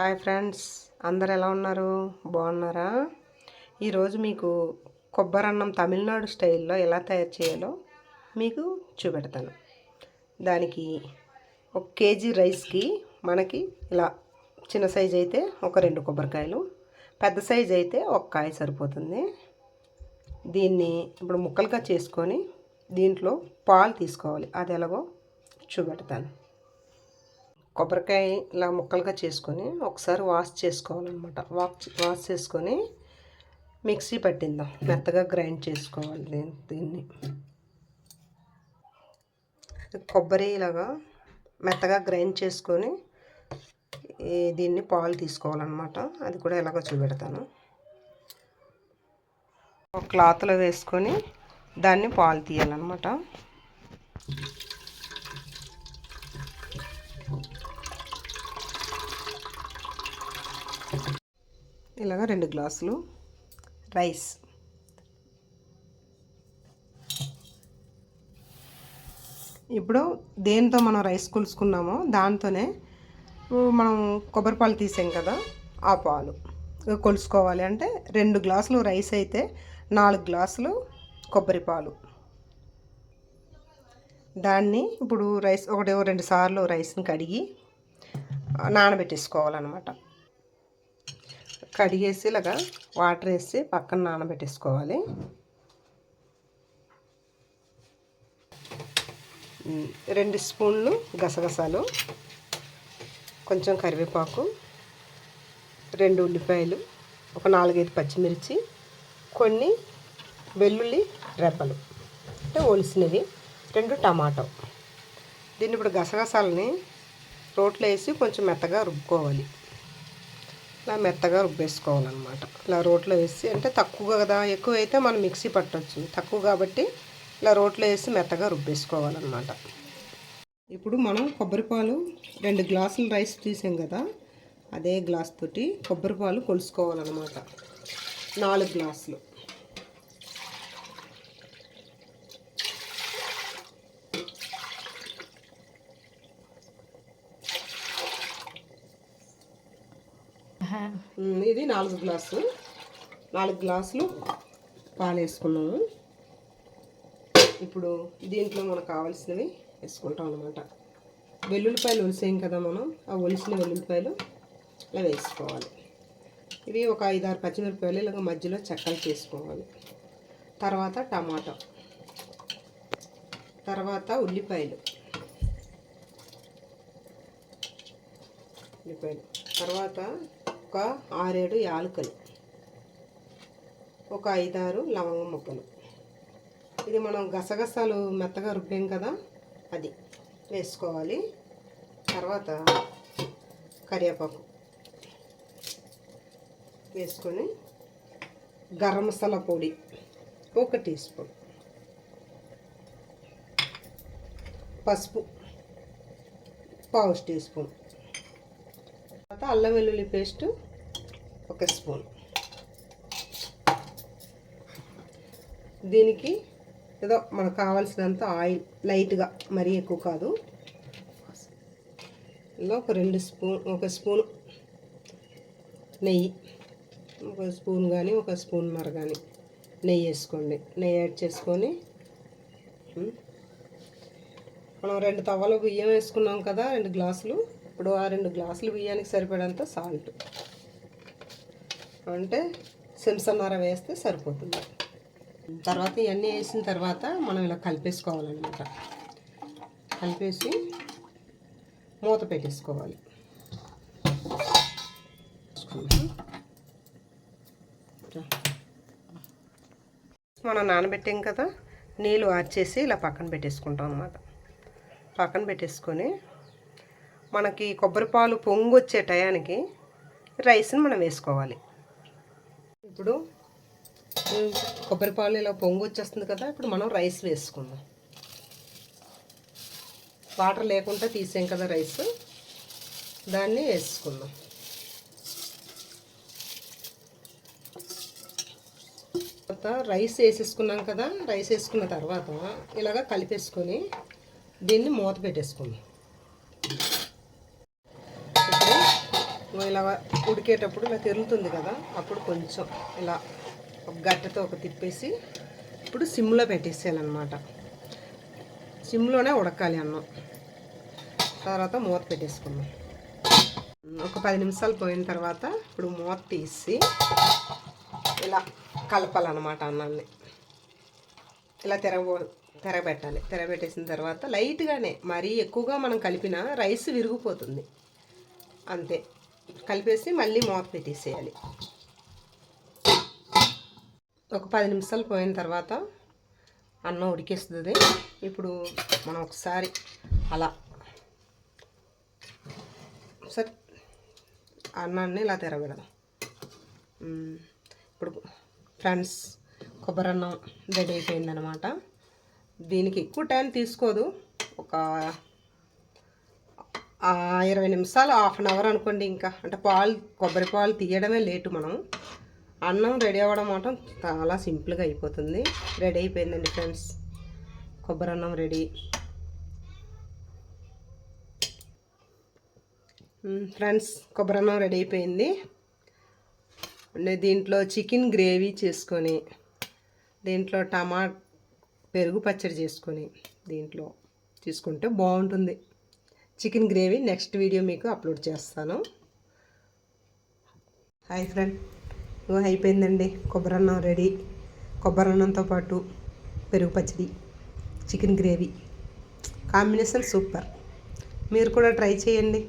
Hi friends అందరు ఎలా ఉన్నారు? బాగున్నారా? ఈరోజు మీకు కొబ్బరి అన్నం తమిళనాడు స్టైల్లో ఎలా తయారు చేయాలో మీకు చూపెడతాను. దానికి ఒక కేజీ రైస్కి మనకి ఇలా చిన్న సైజ్ అయితే ఒక రెండు కొబ్బరికాయలు పెద్ద సైజ్ అయితే ఒక కాయ సరిపోతుంది. దీన్ని ఇప్పుడు ముక్కలుగా చేసుకొని దీంట్లో పాలు తీసుకోవాలి. అది ఎలాగో చూపెడతాను. కొబ్బరికాయ ఇలా ముక్కలుగా చేసుకొని ఒకసారి వాష్ చేసుకోవాలన్నమాట. వాష్ వాష్ చేసుకొని మిక్సీ పట్టిందాం మెత్తగా గ్రైండ్ చేసుకోవాలి దీన్ని దీన్ని. కొబ్బరి ఇలాగా మెత్తగా గ్రైండ్ చేసుకొని దీన్ని పాలు తీసుకోవాలన్నమాట. అది కూడా ఎలాగో చూపెడతాను. ఒక క్లాత్లో వేసుకొని దాన్ని పాలు తీయాలన్నమాట. ఇలాగ రెండు గ్లాసులు రైస్. ఇప్పుడు దేనితో మనం రైస్ కొలుసుకున్నామో దాంతోనే మనం కొబ్బరి పాలు తీసాం కదా ఆ పాలు. కొలుసుకోవాలి అంటే రెండు గ్లాసులు రైస్ అయితే నాలుగు గ్లాసులు కొబ్బరి పాలు. దాన్ని ఇప్పుడు రైస్ ఒకటి రెండు సార్లు రైస్ని కడిగి నానబెట్టేసుకోవాలన్నమాట. కడిగేసి ఇలాగా వాటర్ వేసి పక్కన నానబెట్టేసుకోవాలి. రెండు స్పూన్లు గసగసాలు కొంచెం కరివేపాకు రెండు ఉల్లిపాయలు ఒక నాలుగైదు పచ్చిమిర్చి కొన్ని వెల్లుల్లి రెబ్బలు అంటే ఒలిసినవి రెండు టమాటో. దీన్ని ఇప్పుడు గసగసాలని రోట్లో వేసి కొంచెం మెత్తగా రుబ్బుకోవాలి. ఇలా మెత్తగా రుబ్బేసుకోవాలన్నమాట. ఇలా రోట్లో వేసి అంటే తక్కువ కదా ఎక్కువ అయితే మనం మిక్సీ పట్టవచ్చు తక్కువ కాబట్టి ఇలా రోట్లో వేసి మెత్తగా రుబ్బేసుకోవాలన్నమాట. ఇప్పుడు మనం కొబ్బరిపాలు రెండు గ్లాసులు రైస్ తీసాం కదా అదే గ్లాస్ తోటి కొబ్బరిపాలు కొలుసుకోవాలన్నమాట. నాలుగు గ్లాసులు. ఇది నాలుగు గ్లాసు. నాలుగు గ్లాసులు పాలు వేసుకున్నాము. ఇప్పుడు దీంట్లో మనకు కావాల్సినవి వేసుకుంటాం అనమాట వెల్లుల్లిపాయలు ఒలిసాం కదా మనం ఆ ఒలిసిన వెల్లుల్లిపాయలు ఇలా వేసుకోవాలి. ఇవి ఒక ఐదారు పచ్చిమిరపాయలు ఇలాగ మధ్యలో చెక్కలు చేసుకోవాలి. తర్వాత టమాటా. తర్వాత ఉల్లిపాయలు. ఉల్లిపాయలు. తర్వాత ఒక ఆరేడు యాలకులు. ఒక ఐదారు లవంగ ముక్కలు. ఇది మనం గసగసాలు మెత్తగా రుబ్బాం కదా అది వేసుకోవాలి. తర్వాత కరివేపాకు వేసుకొని గరం మసాలా పొడి ఒక టీ స్పూన్. పసుపు పావు టీ స్పూన్. తర్వాత అల్లం వెల్లుల్లి పేస్ట్ ఒక స్పూన్. దీనికి ఏదో మనకు కావాల్సినంత ఆయిల్ లైట్గా మరీ ఎక్కువ కాదు. ఇలా ఒక రెండు స్పూన్ ఒక స్పూన్ నెయ్యి ఒక స్పూన్ కానీ ఒక స్పూన్నర కానీ నెయ్యి వేసుకోండి. నెయ్యి యాడ్ చేసుకొని మనం రెండు తవ్వలు బియ్యం వేసుకున్నాం కదా రెండు గ్లాసులు. ఇప్పుడు ఆ రెండు గ్లాసులు బియ్యానికి సరిపడంత సాల్ట్ అంటే సెంసన్నర వేస్తే సరిపోతుంది. తర్వాత ఇవన్నీ వేసిన తర్వాత మనం ఇలా కలిపేసుకోవాలన్నమాట. కలిపేసి మూత పెట్టేసుకోవాలి. మనం నానబెట్టాం కదా నీళ్ళు ఆర్చేసి ఇలా పక్కన పెట్టేసుకుంటాం అనమాట పక్కన పెట్టేసుకొని మనకి కొబ్బరి పాలు పొంగు వచ్చే టయానికి రైస్ని మనం వేసుకోవాలి. ఇప్పుడు కొబ్బరి పాలు ఇలా పొంగు వచ్చేస్తుంది కదా ఇప్పుడు మనం రైస్ వేసుకుందాం. వాటర్ లేకుండా తీసాం కదా రైస్ దాన్ని వేసుకుందాం. తర్వాత రైస్ వేసేసుకున్నాం కదా రైస్ వేసుకున్న తర్వాత ఇలాగ కలిపేసుకొని దీన్ని మూత పెట్టేసుకుందాం. ఇలా ఉడికేటప్పుడు ఇలా తిరుగుతుంది కదా అప్పుడు కొంచెం ఇలా ఒక గట్టతో ఒక తిప్పేసి ఇప్పుడు సిమ్లో పెట్టేసేయాలన్నమాట. సిమ్లోనే ఉడకాలి అన్నం. తర్వాత మూత పెట్టేసుకున్నాం ఒక పది నిమిషాలు పోయిన తర్వాత ఇప్పుడు మూత తీసి ఇలా కలపాలన్నమాట అన్నాన్ని. ఇలా తిరగబో తిరగబెట్టాలి తిరగబెట్టేసిన తర్వాత లైట్గానే మరీ ఎక్కువగా మనం కలిపిన రైస్ విరిగిపోతుంది. అంతే. కలిపేసి మళ్ళీ మూత పెట్టేసేయాలి. ఒక పది నిమిషాలు పోయిన తర్వాత అన్నం ఉడికేస్తుంది. ఇప్పుడు మనం ఒకసారి అలా సరే అన్నాన్ని ఇలా తిరగబెడదాం ఇప్పుడు ఫ్రెండ్స్ కొబ్బరి అన్నం రెడీ అయిపోయిందనమాట దీనికి ఎక్కువ టైం తీసుకోదు. ఒక ఇరవై నిమిషాలు హాఫ్ అన్ అవర్ అనుకోండి ఇంకా. అంటే పాలు కొబ్బరి పాలు తీయడమే లేటు మనం. అన్నం రెడీ అవ్వడం మాత్రం చాలా సింపుల్గా అయిపోతుంది. రెడీ అయిపోయిందండి ఫ్రెండ్స్. కొబ్బరి అన్నం రెడీ. ఫ్రెండ్స్ కొబ్బరి అన్నం రెడీ అయిపోయింది. దీంట్లో చికెన్ గ్రేవీ చేసుకొని దీంట్లో టమా పెరుగు పచ్చడి చేసుకొని దీంట్లో తీసుకుంటే బాగుంటుంది. చికెన్ గ్రేవీ నెక్స్ట్ వీడియో మీకు అప్లోడ్ చేస్తాను. Hi friend. ఇగో అయిపోయిందండి. కొబ్బరి అన్నం రెడీ. కొబ్బరి అన్నంతో పాటు పెరుగు పచ్చడి చికెన్ గ్రేవీ. Combination super. మీరు కూడా ట్రై చేయండి.